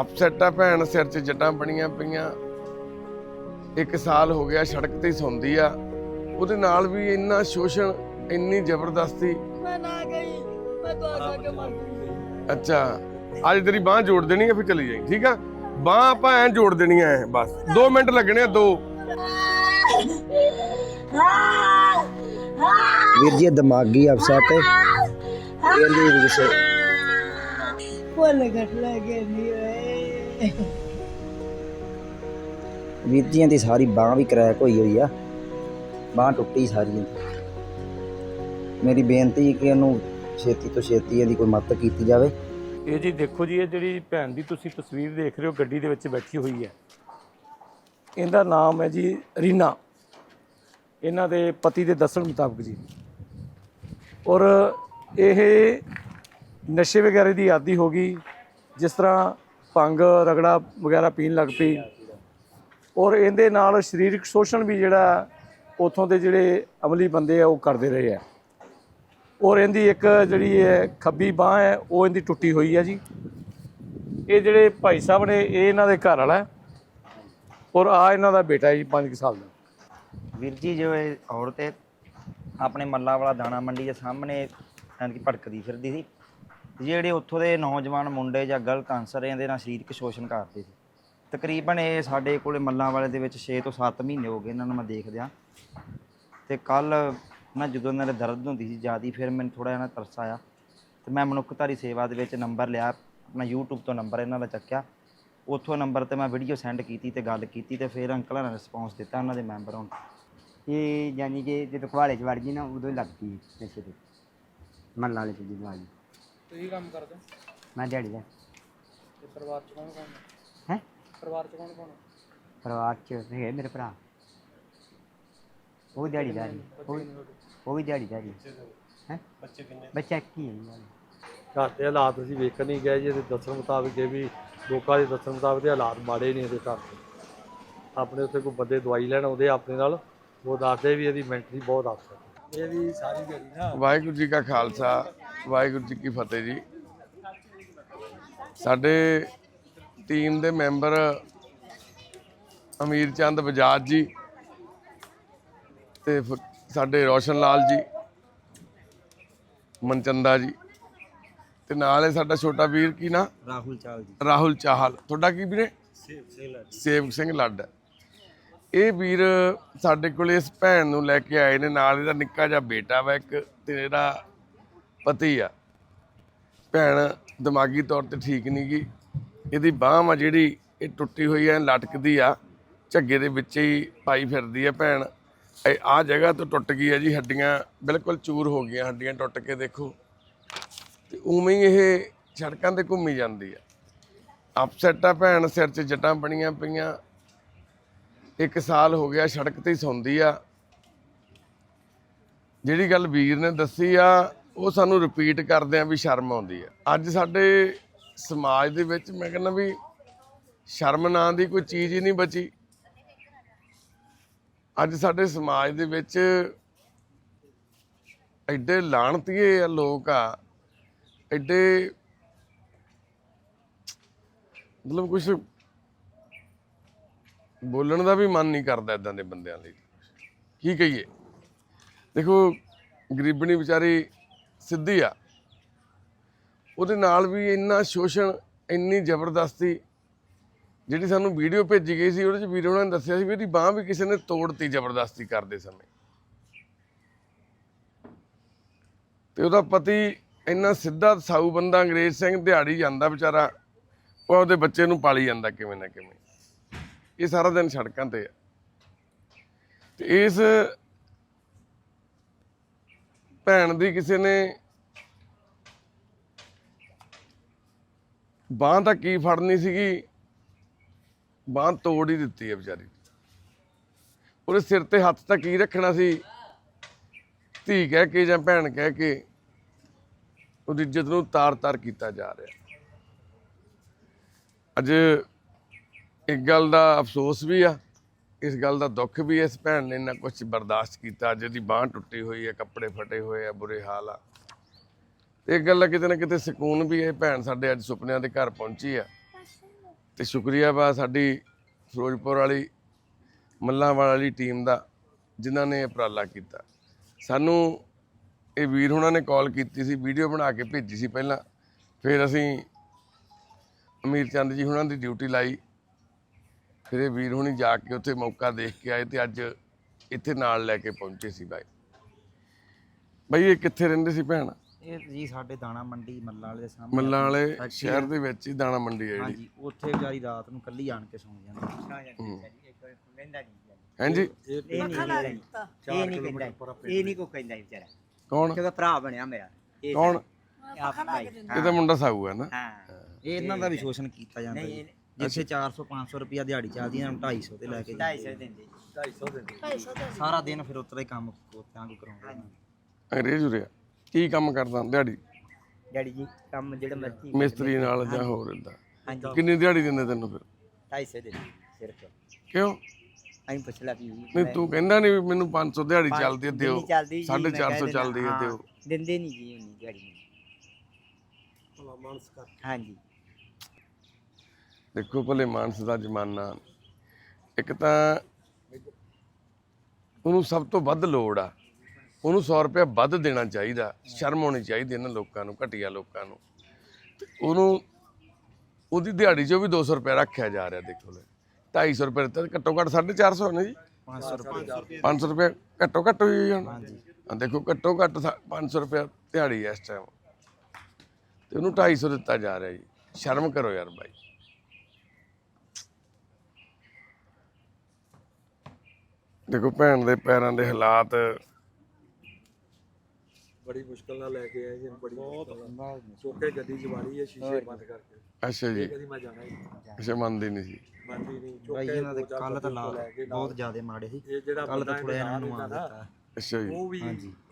Upset ਆ ਭੈਣ ਸਿਰ 'ਚ ਜੱਟਾਂ ਬਣੀਆਂ ਪਈਆਂ। ਇੱਕ ਸਾਲ ਹੋ ਗਿਆ ਸੜਕ ਤੇ ਹੀ ਸੌਂਦੀ ਆ। ਉਹਦੇ ਨਾਲ ਵੀ ਇੰਨਾ ਸ਼ੋਸ਼ਣ ਇੰਨੀ ਜ਼ਬਰਦਸਤੀ। ਮੈਂ ਨਾ ਗਈ ਮੈਂ ਤਾਂ ਆ ਕੇ ਮਰ ਗਈ। ਅੱਛਾ ਅੱਜ ਤੇਰੀ ਬਾਹ ਜੋੜ ਦੇਣੀ ਹੈ ਫਿਰ ਚਲੀ ਜਾਈ ਠੀਕ ਆ? ਬਾਹ ਆਪਾਂ ਐਂ ਜੋੜ ਦੇਣੀ ਐ ਬਸ। 2 ਮਿੰਟ ਲੱਗਣੇ ਆ ਦੋ। ਵੀਰ ਜੀ ਦਿਮਾਗੀ ਅਪਸੈਟ ਇਹਦੀ ਵੀ ਓਏ। ਵੀਰ ਜੀ ਦੀ ਸਾਰੀ ਬਾਹ ਵੀ ਕਰੈਕ ਹੋਈ ਹੋਈ ਆ। ਬਾਹ ਟੁੱਟੀ ਸਾਰੀ। ਮੇਰੀ ਬੇਨਤੀ ਹੈ ਕਿ ਇਹਨੂੰ ਛੇਤੀ ਤੋਂ ਛੇਤੀ ਇਹਦੀ ਕੋਈ ਮਦਦ ਕੀਤੀ ਜਾਵੇ। ਇਹ ਜੀ ਦੇਖੋ ਜੀ ਇਹ ਜਿਹੜੀ ਭੈਣ ਦੀ ਤੁਸੀਂ ਤਸਵੀਰ ਦੇਖ ਰਹੇ ਹੋ ਗੱਡੀ ਦੇ ਵਿੱਚ ਬੈਠੀ ਹੋਈ ਹੈ। ਇਹਦਾ ਨਾਮ ਹੈ ਜੀ ਰੀਨਾ। ਇਹਨਾਂ ਦੇ ਪਤੀ ਦੇ ਦੱਸਣ ਮੁਤਾਬਕ ਜੀ। ਔਰ ਇਹ ਨਸ਼ੇ ਵਗੈਰਾ ਦੀ ਆਦੀ ਹੋ ਗਈ, ਜਿਸ ਤਰ੍ਹਾਂ ਭੰਗ, ਰਗੜਾ ਵਗੈਰਾ ਪੀਣ ਲੱਗ ਪਈ। ਔਰ ਇਹਦੇ ਨਾਲ ਸਰੀਰਕ ਸ਼ੋਸ਼ਣ ਵੀ ਜਿਹੜਾ ਉਥੋਂ ਦੇ ਜਿਹੜੇ ਅਮਲੀ ਬੰਦੇ ਆ, ਉਹ ਕਰਦੇ ਰਹੇ ਆ। ਔਰ ਇਹਦੀ ਇੱਕ ਜਿਹੜੀ ਹੈ ਖੱਬੀ ਬਾਹ ਹੈ, ਉਹ ਇਹਦੀ ਟੁੱਟੀ ਹੋਈ ਹੈ ਜੀ। ਇਹ ਜਿਹੜੇ ਭਾਈ ਸਾਹਿਬ ਨੇ, ਇਹ ਇਹਨਾਂ ਦੇ ਘਰ ਵਾਲਾ ਔਰ ਆ ਇਹਨਾਂ ਦਾ ਬੇਟਾ ਹੈ ਜੀ 5 ਸਾਲ ਦਾ। ਵੀਰ ਜੀ ਜੋ ਇਹ ਔਰਤ ਹੈ, ਆਪਣੇ ਮੱਲਾ ਵਾਲਾ ਦਾਣਾ ਮੰਡੀ ਦੇ ਸਾਹਮਣੇ, ਯਾਨੀ ਕਿ ਭਟਕਦੀ ਫਿਰਦੀ ਸੀ। ਜਿਹੜੇ ਉੱਥੋਂ ਦੇ ਨੌਜਵਾਨ ਮੁੰਡੇ ਜਾਂ ਗਲਤ ਆਨਸਰ ਇਹਦੇ ਨਾਲ ਸਰੀਰਕ ਸ਼ੋਸ਼ਣ ਕਰਦੇ ਸੀ। ਤਕਰੀਬਨ ਇਹ ਸਾਡੇ ਕੋਲੇ ਮੱਲਾਂ ਵਾਲੇ ਦੇ ਵਿੱਚ 6 ਤੋਂ 7 ਮਹੀਨੇ ਹੋ ਗਏ ਇਹਨਾਂ ਨੂੰ ਮੈਂ ਦੇਖਦਿਆਂ। ਤੇ ਕੱਲ ਨਾ ਜਦੋਂ ਇਹਨਾਂ ਦੇ ਦਰਦ ਹੁੰਦੀ ਸੀ ਜਿਆਦੀ, ਫਿਰ ਮੈਨੂੰ ਥੋੜਾ ਜਿਹਾ ਨਾ ਤਰਸ ਆਇਆ। ਤੇ ਮੈਂ ਮਨੁੱਖਤਾਰੀ ਸੇਵਾ ਦੇ ਵਿੱਚ ਨੰਬਰ ਲਿਆ ਆਪਣਾ YouTube ਤੋਂ ਨੰਬਰ ਇਹਨਾਂ ਦਾ ਚੱਕਿਆ। ਉੱਥੋਂ ਨੰਬਰ ਤੇ ਮੈਂ ਵੀਡੀਓ ਸੈਂਡ ਕੀਤੀ ਤੇ ਗੱਲ ਕੀਤੀ ਤੇ ਫਿਰ ਅੰਕਲਾਂ ਨੇ ਰਿਸਪੌਂਸ ਦਿੱਤਾ ਉਹਨਾਂ ਦੇ ਮੈਂਬਰ ਹੁਣ। ਇਹ ਯਾਨੀ ਕਿ ਜਦੋਂ ਖਵਾਲੇ ਚ ਵੜ ਗਈ ਨਾ, ਉਦੋਂ ਹੀ ਲੱਗ ਪਈ ਨਸ਼ੇ ਤੇ ਮੱਲਾਂ ਵਾਲੇ ਚ ਜਦੋਂ ਆ ਗਈ। ਤੁਸੀਂ ਕੰਮ ਕਰਦੇ ਮੈਂ ਦਿਹਾੜੀ ਦਾ। ਤੇ ਪਰਿਵਾਰ ਚ ਕੌਣ ਕੌਣ ਹੈ? ਹੈ? ਪਰਿਵਾਰ ਚ ਕੌਣ ਕੌਣ ਹੈ? ਪਰਿਵਾਰ ਚ ਹੈਗੇ ਮੇਰੇ ਭਰਾ। ਉਹ ਦਿਹਾੜੀ ਦਾ ਉਹ ਉਹ ਵੀ ਦਿਹਾੜੀ ਦਾ ਹੈ? ਬੱਚੇ ਕਿੰਨੇ? ਬੱਚਾ ਇੱਕ ਹੀ ਹੈ। ਘਰ ਦੇ ਹਾਲਾਤ ਅਸੀਂ ਵੇਖਣ ਨਹੀਂ ਗਏ ਜੀ ਇਹਦੇ ਦੱਸਣ ਮੁਤਾਬਕ ਇਹ ਵੀ ਲੋਕਾਂ ਦੇ ਦੱਸਣ ਮੁਤਾਬਕ ਦੇ ਹਾਲਾਤ ਮਾੜੇ ਨਹੀਂ ਇਹਦੇ ਘਰ ਦੇ। ਆਪਣੇ ਉੱਥੇ ਕੋਈ ਬੰਦੇ ਦਵਾਈ ਲੈਣ ਆਉਂਦੇ ਆ ਆਪਣੇ ਨਾਲ ਉਹ ਦੱਸਦੇ ਵੀ ਇਹਦੀ ਮੈਂਟਲੀ ਬਹੁਤ ਅਫਸਰ ਇਹ ਵੀ ਸਾਰੀ ਦਿਹਾੜੀ ਨਾ ਵਾਹਿਗੁਰੂ ਜੀ ਕਾ ਖਾਲਸਾ। ਵਾਹਿਗੁਰੂ ਜੀ ਕੀ ਫਤਿਹ ਜੀ। ਸਾਡੇ ਟੀਮ ਦੇ ਮੈਂਬਰ ਅਮੀਰ ਚੰਦ ਬਜਾਜ ਜੀ ਤੇ ਸਾਡੇ ਰੋਸ਼ਨ ਲਾਲ ਜੀ ਮਨਚੰਦਾ ਜੀ ਤੇ ਨਾਲ ਹੈ ਸਾਡਾ ਛੋਟਾ ਵੀਰ ਕੀ ਨਾ? ਰਾਹੁਲ ਚਾਲ ਜੀ। ਰਾਹੁਲ ਚਾਹਲ। ਤੁਹਾਡਾ ਕੀ ਵੀਰੇ? ਸੇਵਕ ਸਿੰਘ ਲੱਡ। ਇਹ ਵੀਰ ਸਾਡੇ ਕੋਲ ਇਸ ਭੈਣ ਨੂੰ ਲੈ ਕੇ ਆਏ ਨੇ ਨਾਲ ਇਹਦਾ ਨਿੱਕਾ ਜਿਹਾ ਬੇਟਾ ਵਾ ਇੱਕ ਤੇ ਜਿਹੜਾ ਪਤੀ ਆ। ਭੈਣ ਦਿਮਾਗੀ ਤੌਰ ਤੇ ਠੀਕ ਨਹੀਂ ਗੀ। ਇਹਦੀ ਬਾਹ ਆ ਜਿਹੜੀ, ਇਹ ਟੁੱਟੀ ਹੋਈ ਐ ਲਟਕਦੀ ਆ। ਝੱਗੇ ਦੇ ਵਿੱਚ ਹੀ ਪਾਈ ਫਿਰਦੀ ਆ ਭੈਣ। ਇਹ ਆ ਜਗ੍ਹਾ ਤੋਂ ਟੁੱਟ ਗਈ ਆ ਜੀ, ਹੱਡੀਆਂ ਬਿਲਕੁਲ ਚੂਰ ਹੋ ਗਈਆਂ, ਹੱਡੀਆਂ ਟੁੱਟ ਕੇ ਦੇਖੋ। ਤੇ ਉਵੇਂ ਹੀ ਇਹ ਸੜਕਾਂ ਤੇ ਘੁੰਮੀ ਜਾਂਦੀ ਆ। ਅਪਸੈਟ ਆ ਭੈਣ, ਸਿਰ 'ਚ ਜੱਟਾਂ ਬਣੀਆਂ ਪਈਆਂ। ਇੱਕ ਸਾਲ ਹੋ ਗਿਆ ਸੜਕ ਤੇ ਹੀ ਸੌਂਦੀ ਆ। ਜਿਹੜੀ ਗੱਲ ਵੀਰ ਨੇ ਦੱਸੀ ਆ ਉਹ ਸਾਨੂੰ ਰਿਪੀਟ ਕਰਦੇ ਆ ਵੀ ਸ਼ਰਮ ਆਉਂਦੀ ਹੈ ਅੱਜ ਸਾਡੇ ਸਮਾਜ ਦੇ ਵਿੱਚ ਮੈਂ ਕਹਿੰਦਾ ਵੀ ਸ਼ਰਮ ਨਾਂ ਦੀ ਕੋਈ ਚੀਜ਼ ਹੀ ਨਹੀਂ ਬਚੀ। ਅੱਜ ਸਾਡੇ ਸਮਾਜ ਦੇ ਵਿੱਚ ਐਡੇ ਲਾਣਤੀਏ ਆ ਲੋਕ ਆ, ਐਡੇ ਮਤਲਬ ਕੁਝ ਬੋਲਣ ਦਾ ਵੀ ਮਨ ਨਹੀਂ ਕਰਦਾ ਇਦਾਂ ਦੇ ਬੰਦਿਆਂ ਲਈ। ਕੀ ਕਹੀਏ? ਦੇਖੋ, ਗਰੀਬਣੀ ਵਿਚਾਰੀ ਸਿੱਧੀ ਆ। ਉਹਦੇ ਨਾਲ ਵੀ ਇੰਨਾ ਸ਼ੋਸ਼ਣ, ਇੰਨੀ ਜ਼ਬਰਦਸਤੀ, ਜਿਹੜੀ ਸਾਨੂੰ ਵੀਡੀਓ ਭੇਜੀ ਗਈ ਸੀ, ਉਹਦੇ ਚ ਵੀਰ ਉਹਨਾਂ ਨੇ ਦੱਸਿਆ ਸੀ ਵੀ ਇਹਦੀ ਬਾਹ ਵੀ ਕਿਸੇ ਨੇ ਤੋੜਤੀ ਜ਼ਬਰਦਸਤੀ ਕਰਦੇ ਸਮੇਂ। ਤੇ ਉਹਦਾ ਪਤੀ ਇੰਨਾ ਸਿੱਧਾ ਸਾਊ ਬੰਦਾ ਅੰਗਰੇਜ਼ ਸਿੰਘ, ਦਿਹਾੜੀ ਜਾਂਦਾ ਵਿਚਾਰਾ, ਉਹ ਉਹਦੇ ਬੱਚੇ ਨੂੰ ਪਾਲੀ ਜਾਂਦਾ ਕਿਵੇਂ ਨਾ ਕਿਵੇਂ। ਇਹ ਸਾਰਾ ਦਿਨ ਸੜਕਾਂ ਤੇ ਆ। ਤੇ ਇਸ ਭੈਣ ਦੀ ਕਿਸੇ ਨੇ ਬਾਂਹ ਤਾਂ ਕੀ ਫੜਨੀ ਸੀਗੀ? ਬਾਂਹ ਤੋੜ ਹੀ ਦਿੱਤੀ ਹੈ ਵਿਚਾਰੀ। ਉਹਦੇ ਸਿਰ ਤੇ ਹੱਥ ਤਾਂ ਕੀ ਰੱਖਣਾ ਸੀ? ਧੀ ਕਹਿ ਕੇ ਜਾਂ ਭੈਣ ਕਹਿ ਕੇ ਉਹਦੀ ਇੱਜ਼ਤ ਨੂੰ ਤਾਰ-ਤਾਰ ਕੀਤਾ ਜਾ ਰਿਹਾ। ਅੱਜ ਇੱਕ ਗੱਲ ਦਾ ਅਫਸੋਸ ਵੀ ਆ। ਇਸ ਗੱਲ ਦਾ ਦੁੱਖ ਵੀ ਇਸ ਭੈਣ ਨੇ ਇੰਨਾ ਕੁਝ ਬਰਦਾਸ਼ਤ ਕੀਤਾ, ਅੱਜ ਇਹਦੀ ਬਾਂਹ ਟੁੱਟੀ ਹੋਈ ਹੈ, ਕੱਪੜੇ ਫਟੇ ਹੋਏ ਆ, ਬੁਰੇ ਹਾਲ ਆ। ਤੇ ਇੱਕ ਗੱਲ ਆ ਕਿਤੇ ਨਾ ਕਿਤੇ ਸਕੂਨ ਵੀ ਇਹ ਭੈਣ ਸਾਡੇ ਅੱਜ ਸੁਪਨਿਆਂ ਦੇ ਘਰ ਪਹੁੰਚੀ ਆ। ਤੇ ਸ਼ੁਕਰੀਆ ਵਾ ਸਾਡੀ ਫਿਰੋਜ਼ਪੁਰ ਵਾਲੀ, ਮੱਲਾਂਵਾਲ ਵਾਲੀ ਟੀਮ ਦਾ, ਜਿਨ੍ਹਾਂ ਨੇ ਉਪਰਾਲਾ ਕੀਤਾ। ਸਾਨੂੰ ਇਹ ਵੀਰ ਹੁਣਾਂ ਨੇ ਕਾਲ ਕੀਤੀ ਸੀ, ਵੀਡੀਓ ਬਣਾ ਕੇ ਭੇਜੀ ਸੀ ਪਹਿਲਾਂ। ਫਿਰ ਅਸੀਂ ਅਮੀਰ ਚੰਦ ਜੀ ਹੁਣਾਂ ਦੀ ਡਿਊਟੀ ਲਾਈ। ਫਿਰ ਇਹ ਵੀਰ ਹੁਣੀ ਜਾ ਕੇ ਉੱਥੇ ਮੌਕਾ ਦੇਖ ਕੇ ਆਏ ਤੇ ਅੱਜ ਇੱਥੇ ਨਾਲ ਲੈ ਕੇ ਪਹੁੰਚੇ ਸੀ ਬਾਈ। ਬਾਈ ਇਹ ਕਿੱਥੇ ਰਹਿੰਦੇ ਸੀ ਭੈਣ? ਇਹ ਜੀ ਸਾਡੇ ਦਾਣਾ ਮੰਡੀ ਮੱਲਾਂ ਵਾਲੇ ਦੇ ਸਾਹਮਣੇ ਮੱਲਾਂ ਵਾਲੇ ਸ਼ਹਿਰ ਦੇ ਵਿੱਚ ਹੀ ਦਾਣਾ ਮੰਡੀ ਹੈ ਜਿਹੜੀ। ਹਾਂਜੀ ਉੱਥੇ ਵਿਚਾਰੀ ਰਾਤ ਨੂੰ ਕੱਲੀ ਆਣ ਕੇ ਸੌਂ ਜਾਂਦੀ। ਹਾਂਜੀ। ਇਹ ਨਹੀਂ ਕਹਿੰਦਾ ਇਹ ਨਹੀਂ ਕਹਿੰਦਾ। ਇਹ ਨਹੀਂ ਕੋ ਕਹਿੰਦਾ ਵਿਚਾਰਾ। ਕੌਣ? ਕਿਉਂਕਿ ਭਰਾ ਬਣਿਆ ਮੇਰਾ। ਇਹ ਕੌਣ? ਇਹ ਤਾਂ ਮੁੰਡਾ ਸਾਊ ਹੈ ਨਾ। ਹਾਂ। ਇਹ ਇਹਨਾਂ ਦਾ ਵੀ ਸ਼ੋਸ਼ਣ ਕੀਤਾ ਜਾਂਦਾ ਜੀ। ਜਿੱਥੇ 400 500 ਰੁਪਿਆ ਦਿਹਾੜੀ ਚੱਲਦੀ ਨੂੰ 250 ਤੇ ਲੈ ਕੇ ਜਾਂਦੇ 250 ਦਿੰਦੇ 250 ਦਿੰਦੇ ਪੈਸਾ ਤਾਂ ਸਾਰਾ ਦਿਨ ਫਿਰ ਉੱਤਰਾ ਹੀ ਕੰਮ ਕੋਤਿਆਂ ਕੋ ਕਰਾਉਂਦੇ ਨੇ ਅੰਗਰੇਜ਼ ਉਰਿਆ ਕੀ ਕੰਮ ਕਰਦਾ ਦਿਹਾੜੀ? ਡੈਡੀ ਜੀ ਕੰਮ ਜਿਹੜਾ ਮਰਜ਼ੀ ਮਿਸਤਰੀ ਨਾਲ ਜਾਂ ਹੋਰ ਇਦਾਂ ਕਿੰਨੀ ਦਿਹਾੜੀ ਦਿੰਦੇ ਤੈਨੂੰ ਫਿਰ? 250 ਦਿੰਦੇ ਸਿਰਫ। ਕਿਉਂ? ਅਸੀਂ ਪੁੱਛ ਲਾ ਵੀ ਨਹੀਂ ਤੂੰ ਕਹਿੰਦਾ ਨਹੀਂ ਵੀ ਮੈਨੂੰ 500 ਦਿਹਾੜੀ ਚੱਲਦੀ ਹੈ ਦਿਓ। ਜਿੰਨੀ ਚੱਲਦੀ ਜੀ, ਮੈਂ 450 ਕਹਿ ਚੱਲਦੀ ਹੈ ਦਿੰਦਾ, ਦਿਓ। ਹਾਂ, ਦਿੰਦੇ ਨਹੀਂ ਜੀ ਉਨੀ ਦਿਹਾੜੀ ਹਾਂਜੀ। ਦੇਖੋ ਭਲੇ ਮਾਨਸ ਦਾ ਜ਼ਮਾਨਾ। ਇੱਕ ਤਾਂ ਉਹਨੂੰ ਸਭ ਤੋਂ ਵੱਧ ਲੋੜ ਆ। ਉਹਨੂੰ 100 ਰੁਪਏ ਵੱਧ ਦੇਣਾ ਚਾਹੀਦਾ। ਸ਼ਰਮ ਹੋਣੀ ਚਾਹੀਦੀ ਇਹਨਾਂ ਲੋਕਾਂ ਨੂੰ ਘਟੀਆ ਲੋਕਾਂ ਨੂੰ। ਤੇ ਉਹਨੂੰ ਉਹਦੀ ਦਿਹਾੜੀ 'ਚੋਂ ਵੀ 200 ਰੁਪਏ ਰੱਖਿਆ ਜਾ ਰਿਹਾ ਦੇਖੋ ਲੈ। 250 ਰੁਪਏ ਤਾਂ ਘੱਟੋ ਘੱਟ 450 ਨੇ ਜੀ। 500 ਰੁਪਏ। 500 ਰੁਪਏ ਘੱਟੋ ਘੱਟ ਹੋਈ ਜਾਣ। ਹਾਂ ਦੇਖੋ ਘੱਟੋ ਘੱਟ ਸਾ- 500 ਰੁਪਏ ਦਿਹਾੜੀ ਇਸ ਟਾਈਮ ਤੇ ਉਹਨੂੰ 250 ਦਿੱਤਾ ਜਾ ਰਿਹਾ ਜੀ। ਸ਼ਰਮ ਕਰੋ ਯਾਰ ਬਾਈ। ਦੇਖੋ ਭੈਣ ਦੇ ਪੈਰਾਂ ਦੇ ਹਾਲਾਤ। ਬੜੀ ਮੁਸ਼ਕਲ ਨਾਲ ਲੈ ਕੇ ਆਏ ਜੀ ਬੜੀ ਚੋਕੇ ਗੱਡੀ ਜਵਾਰੀ ਹੈ ਸ਼ੀਸ਼ੇ ਬੰਦ ਕਰਕੇ। ਅੱਛਾ ਜੀ। ਕਦੀ ਮੈਂ ਜਾਣਾ ਹੀ। ਅੱਛਾ ਮੰਨਦੀ ਨਹੀਂ ਸੀ। ਮੰਨਦੀ ਨਹੀਂ। ਭਾਈ ਚੋਕੇ ਇਹਨਾਂ ਦੇ ਕੱਲ ਤਾਂ ਲਾ ਬਹੁਤ ਜ਼ਿਆਦਾ ਮਾੜੇ ਸੀ। ਇਹ ਜਿਹੜਾ ਕੱਲ ਤਾਂ ਬੰਦਾ ਥੋੜਾ ਇਹਨਾਂ ਨੂੰ ਆ ਦਿੱਤਾ। ਅੱਛਾ ਜੀ। ਉਹ ਵੀ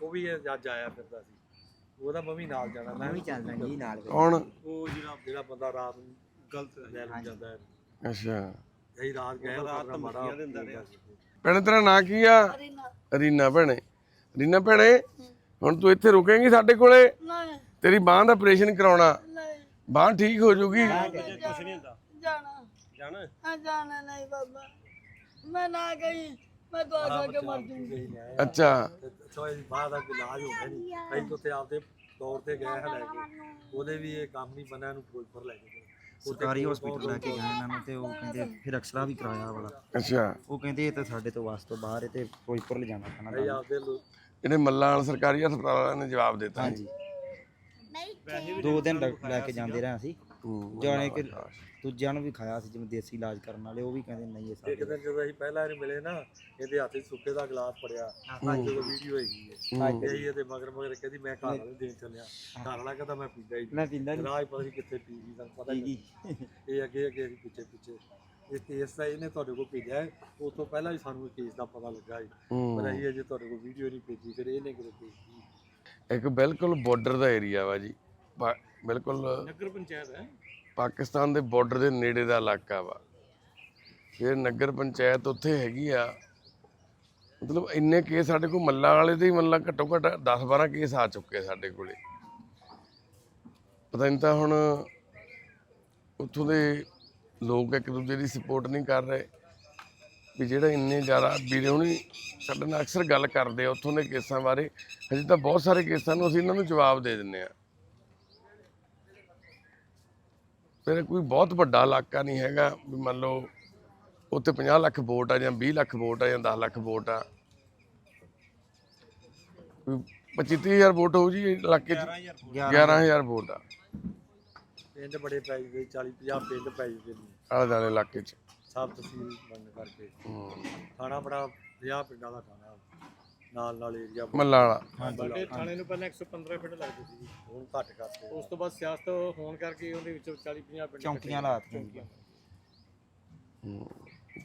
ਉਹ ਵੀ ਇਹ ਅੱਜ ਆਇਆ ਫਿਰਦਾ ਸੀ। ਉਹਦਾ ਮੈਂ ਵੀ ਨਾਲ ਜਾਣਾ। ਮੈਂ ਵੀ ਚੱਲਦਾ ਜੀ ਨਾਲ। ਕੌਣ? ਉਹ ਜਿਹੜਾ ਜਿਹੜਾ ਬੰਦਾ ਰਾਤ ਨੂੰ ਗਲਤ ਲੈ ਜਾਂਦਾ ਹੈ। ਅੱਛਾ। ਕਈ ਰਾਤ ਗਏ ਰਾਤ ਮਾੜਾ ਦਿੰਦਾ ਰਿਹਾ। ਭੈਣੇ ਤੇਰਾ ਨਾਂ ਕੀ ਆ? ਰੀਨਾ। ਭੈਣੇ। ਰੀਨਾ ਭੈਣੇ ਹੁਣ ਤੂੰ ਇੱਥੇ ਰੁਕੇਂਗੀ ਸਾਡੇ ਕੋਲੇ? ਨਹੀਂ। ਤੇਰੀ ਬਾਂਹ ਦਾ ਆਪਰੇਸ਼ਨ ਕਰਾਉਣਾ। ਨਹੀਂ। ਬਾਂਹ ਠੀਕ ਹੋ ਜਾਊਗੀ ਕੁਛ ਨਹੀਂ ਹੁੰਦਾ। ਜਾਣਾ। ਜਾਣਾ। ਹਾਂ ਜਾਣਾ ਨਹੀਂ ਬਾਬਾ। ਮੈਂ ਨਾ ਗਈ ਮੈਂ ਦੁਆ ਖਾ ਕੇ ਮਰ ਜੂੰਗੀ। ਅੱਛਾ। ਸੋਏ ਦਾ ਕੋਈ ਇਲਾਜ ਹੁੰਦਾ ਨਹੀਂ। ਕਈ ਤੋਂ ਤੇ ਆਪਦੇ ਤੌਰ ਤੇ ਗਏ ਹੈ ਲੈ ਕੇ। ਉਹਦੇ ਵੀ ਇਹ ਕੰਮ ਨਹੀਂ ਬਣਿਆ ਨੂੰ ਫਿਰੋਜ਼ਪੁਰ ਲੈ ਕੇ ਗਏ। ਸਰਕਾਰੀ ਹਸਪੀਟਲ ਲੈ ਕੇ ਗਏ ਇਹਨਾਂ ਨੂੰ ਤੇ ਉਹ ਕਹਿੰਦੇ ਫਿਰ ਐਕਸਰਾ ਵੀ ਕਰਾਇਆ ਵਾਲਾ। ਅੱਛਾ। ਉਹ ਕਹਿੰਦੇ ਇਹ ਤਾਂ ਸਾਡੇ ਤੋਂ ਵਾਸ ਤੋਂ ਬਾਹਰ ਹੈ ਤੇ ਫਿਰੋਜ਼ਪੁਰ ਲੈ ਜਾਣਾ ਪੈਣਾ ਤੁਹਾਨੂੰ। ਜਿਹੜੇ ਮੱਲਾਂ ਵਾਲਾ ਸਰਕਾਰੀ ਹਸਪਤਾਲ ਵਾਲਿਆਂ ਨੇ ਜਵਾਬ ਦਿੱਤਾ। ਹਾਂਜੀ। ਦੋ ਦਿਨ ਲੈ ਕੇ ਜਾਂਦੇ ਰਹੇ ਅਸੀਂ। ਜਾਣੇ ਕਿ ਦੂਜਿਆਂ ਨੂੰ ਵੀ ਖਾਇਆ ਸੀ ਜਿਵੇਂ ਦੇਸੀ ਇਲਾਜ ਕਰਨ ਵਾਲੇ ਉਹ ਵੀ ਕਹਿੰਦੇ ਨਹੀਂ ਇਹ ਇੱਕ ਸਾਡੇ ਦਿਨ ਜਦੋਂ ਅਸੀਂ ਪਹਿਲਾਂ ਇਹਨੂੰ ਮਿਲੇ ਨਾ ਇਹਦੇ ਹੱਥ 'ਚ ਸੁੱਕੇ ਦਾ ਗਲਾਸ ਫੜਿਆ। ਅੱਜ ਜਦੋਂ ਵੀਡੀਓ ਹੈਗੀ ਹੈ। ਤੇ ਅਸੀਂ ਇਹਦੇ ਮਗਰ ਮਗਰ ਕਹਿੰਦੀ ਮੈਂ ਘਰ ਵਾਲੇ ਨੂੰ ਦੇਣ ਚੱਲਿਆ। ਘਰ ਵਾਲਾ ਕਹਿੰਦਾ ਮੈਂ ਪੀਂਦਾ ਹੀ ਮੈਂ ਪੀਂਦਾ ਨਹੀਂ। ਰਾਹ ਪਤਾ ਨਹੀਂ ਕਿੱਥੇ ਪੀ ਗਈ ਤੁਹਾਨੂੰ ਪਤਾ ਹੀ ਨਹੀਂ। ਇਹ ਅੱਗੇ ਅੱਗੇ ਅਸੀਂ ਪਿੱਛੇ ਪਿੱਛੇ। ਇਸ ਕੇਸ ਦਾ ਇਹਨੇ ਤੁਹਾਡੇ ਕੋਲ ਭੇਜਿਆ ਹੈ। ਉਸ ਤੋਂ ਪਹਿਲਾਂ ਵੀ ਸਾਨੂੰ ਇਹ ਕੇਸ ਦਾ ਪਤਾ ਲੱਗਾ ਸੀ। ਪਰ ਅਸੀਂ ਅਜੇ ਤੁਹਾਡੇ ਕੋਲ ਵੀਡੀਓ ਨਹੀਂ ਭੇਜੀ ਫਿਰ ਇਹਨੇ ਕਿਹੜੇ ਭੇਜੀ? ਇੱਕ ਬਿਲਕੁਲ ਬਾਰਡਰ ਦਾ ਏਰੀਆ ਵਾ ਜੀ। ਬਿਲਕੁਲ ਨਗਰ ਪੰਚਾਇਤ ਹੈ। ਪਾਕਿਸਤਾਨ ਦੇ ਬਾਰਡਰ ਦੇ ਨੇੜੇ ਦਾ ਇਲਾਕਾ ਵਾ। ਫਿਰ ਨਗਰ ਪੰਚਾਇਤ ਉੱਥੇ ਹੈਗੀ ਆ। ਮਤਲਬ ਇੰਨੇ ਕੇਸ ਸਾਡੇ ਕੋਲ ਮੱਲਾ ਵਾਲੇ ਦੇ ਹੀ ਮੱਲਾ ਘੱਟੋ ਘੱਟ 10 12 ਕੇਸ ਆ ਚੁੱਕੇ ਆ ਸਾਡੇ ਕੋਲੇ। ਪਤਾ ਨਹੀਂ ਤਾਂ ਹੁਣ ਉੱਥੋਂ ਦੇ ਲੋਕ ਇੱਕ ਦੂਜੇ ਦੀ ਸਪੋਰਟ ਨਹੀਂ ਕਰ ਰਹੇ। ਵੀ ਜਿਹੜਾ ਇੰਨੇ ਜ਼ਿਆਦਾ ਵੀਰੇ ਹੁਣੀ ਸਾਡੇ ਨਾਲ ਅਕਸਰ ਗੱਲ ਕਰਦੇ ਆ ਉੱਥੋਂ ਦੇ ਕੇਸਾਂ ਬਾਰੇ। ਹਜੇ ਤਾਂ ਬਹੁਤ ਸਾਰੇ ਕੇਸਾਂ ਨੂੰ ਅਸੀਂ ਇਹਨਾਂ ਨੂੰ ਜਵਾਬ ਦੇ ਦਿੰਨੇ ਆ। ਫਿਰ ਕੋਈ ਬਹੁਤ ਵੱਡਾ ਇਲਾਕਾ ਨਹੀਂ ਹੈਗਾ ਵੀ ਮੰਨ ਲਓ ਉੱਥੇ 50 ਲੱਖ ਵੋਟ ਆ ਜਾਂ 20 ਲੱਖ ਵੋਟ ਆ ਜਾਂ 10 ਲੱਖ ਵੋਟ ਆ। 25 ਹਜ਼ਾਰ ਵੋਟ ਹੋਊ ਜੀ ਇਲਾਕੇ 'ਚ। 11000 ਵੋਟ। ਆ। ਪਿੰਡ ਬੜੇ ਪੈ ਗਏ 40 50 ਪਿੰਡ ਪੈ ਗਏ ਆਲੇ ਦੁਆਲੇ ਇਲਾਕੇ 'ਚ। ਸਭ ਤਹਿਸੀਲ ਬੰਦ ਕਰਕੇ। ਥਾਣਾ ਬੜਾ 50 ਪਿੰਡਾਂ ਦਾ ਥਾਣਾ ਨਾਲ ਨਾਲ ਏਰੀਆ ਮੱਲਾ ਵਾਲਾ। ਸਾਡੇ ਥਾਣੇ ਨੂੰ ਪਹਿਲਾਂ 115 ਪਿੰਡ ਲੱਗਦੇ ਸੀ। ਹੁਣ ਘੱਟ ਕਰਤੇ ਉਸ ਤੋਂ ਬਾਅਦ ਸਿਆਸਤ ਹੋਣ ਕਰਕੇ ਉਹਦੇ ਵਿੱਚੋਂ 40 50 ਪਿੰਡ ਚੌਂਕੀਆਂ ਲਾਤੀਆਂ। ਜੀ।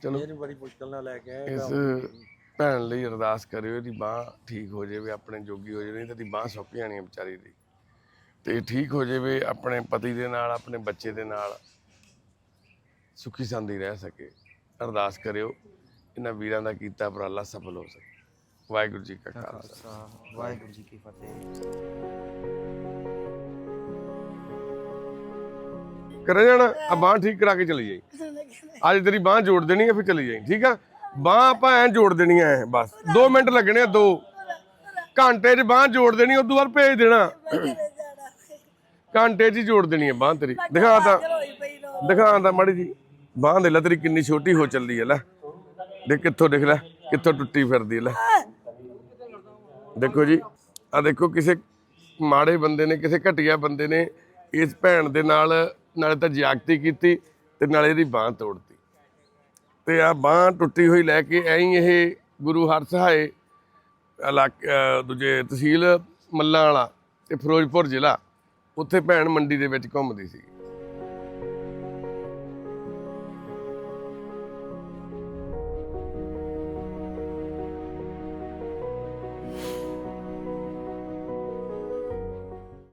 ਚਲੋ। ਇਹਨੂੰ ਬੜੀ ਮੁਸ਼ਕਲ ਨਾਲ ਲੈ ਕੇ ਆਏ ਇਸ ਭੈਣ ਲਈ ਅਰਦਾਸ ਕਰਿਓ ਇਹਦੀ ਬਾਹ ਠੀਕ ਹੋ ਜਾਵੇ ਆਪਣੇ ਜੋਗੀ ਹੋ ਜਾਵੇ ਨਹੀਂ ਤਾਂ ਇਹਦੀ ਬਾਹ ਸੁੱਕ ਜਾਣੀ ਹੈ ਵਿਚਾਰੀ ਦੀ। ਤੇ ਠੀਕ ਹੋ ਜਾਵੇ ਆਪਣੇ ਪਤੀ ਦੇ ਨਾਲ ਆਪਣੇ ਬੱਚੇ ਦੇ ਨਾਲ ਸੁਖੀ ਸੰਦੀ ਰਹਿ ਸਕੇ। ਅਰਦਾਸ ਕਰਿਓ ਇਹਨਾਂ ਵੀਰਾਂ ਦਾ ਕੀਤਾ ਉਪਰਾਲਾ ਸਫਲ ਹੋ ਸਕੇ। ਵਾਹਿਗੁਰੂ ਜੀ ਕਾ ਖਾਲਸਾ ਵਾਹਿਗੁਰੂ ਜੀ ਕੀ ਫਤਿਹ ਕਰੇ ਜਾਣਾ ਆ ਬਾਹ ਠੀਕ ਕਰਾ ਕੇ ਚਲੀ ਜਾਈ ਅੱਜ ਤੇਰੀ ਬਾਹ ਜੋੜ ਦੇਣੀ ਹੈ ਫਿਰ ਚਲੀ ਜਾਈ ਠੀਕ ਆ ਬਾਹ ਆਪਾਂ ਐਂ ਜੋੜ ਦੇਣੀ ਐ ਬਸ 2 ਮਿੰਟ ਲੱਗਣੇ ਆ 2 ਘੰਟੇ 'ਚ ਬਾਹ ਜੋੜ ਦੇਣੀ ਉਦੋਂ ਬਾਅਦ ਭੇਜ ਦੇਣਾ ਘੰਟੇ 'ਚ ਜੋੜ ਦੇਣੀ ਹੈ ਬਾਹ ਤੇਰੀ ਦਿਖਾ ਤਾਂ ਦਿਖਾ ਤਾਂ ਮਾੜੀ ਜੀ ਬਾਹ ਦੇ ਲੈ ਤੇਰੀ ਕਿੰਨੀ ਛੋਟੀ ਹੋ ਚੱਲੀ ਹੈ ਲੈ ਦੇਖ ਕਿੱਥੋਂ ਦੇਖ ਲੈ ਕਿੱਥੋਂ ਟੁੱਟੀ ਫਿਰਦੀ ਹੈ ਲੈ ਦੇਖੋ ਜੀ ਆ ਦੇਖੋ ਕਿਸੇ ਮਾੜੇ ਬੰਦੇ ਨੇ, ਕਿਸੇ ਘਟੀਆ ਬੰਦੇ ਨੇ ਇਸ ਭੈਣ ਦੇ ਨਾਲ, ਨਾਲੇ ਤਾਂ ਜ਼ਿਆਦਤੀ ਕੀਤੀ ਤੇ ਨਾਲੇ ਇਹਦੀ ਬਾਹ ਤੋੜਤੀ। ਤੇ ਆ ਬਾਹ ਟੁੱਟੀ ਹੋਈ ਲੈ ਕੇ ਐਂ ਹੀ ਇਹ ਗੁਰੂ ਹਰਸਹਾਏ ਇਲਾਕੇ ਦੂਜੇ ਤਹਿਸੀਲ ਮੱਲਾਂ ਵਾਲਾ ਤੇ ਫਿਰੋਜ਼ਪੁਰ ਜ਼ਿਲ੍ਹਾ, ਉੱਥੇ ਭੈਣ ਮੰਡੀ ਦੇ ਵਿੱਚ ਘੁੰਮਦੀ ਸੀ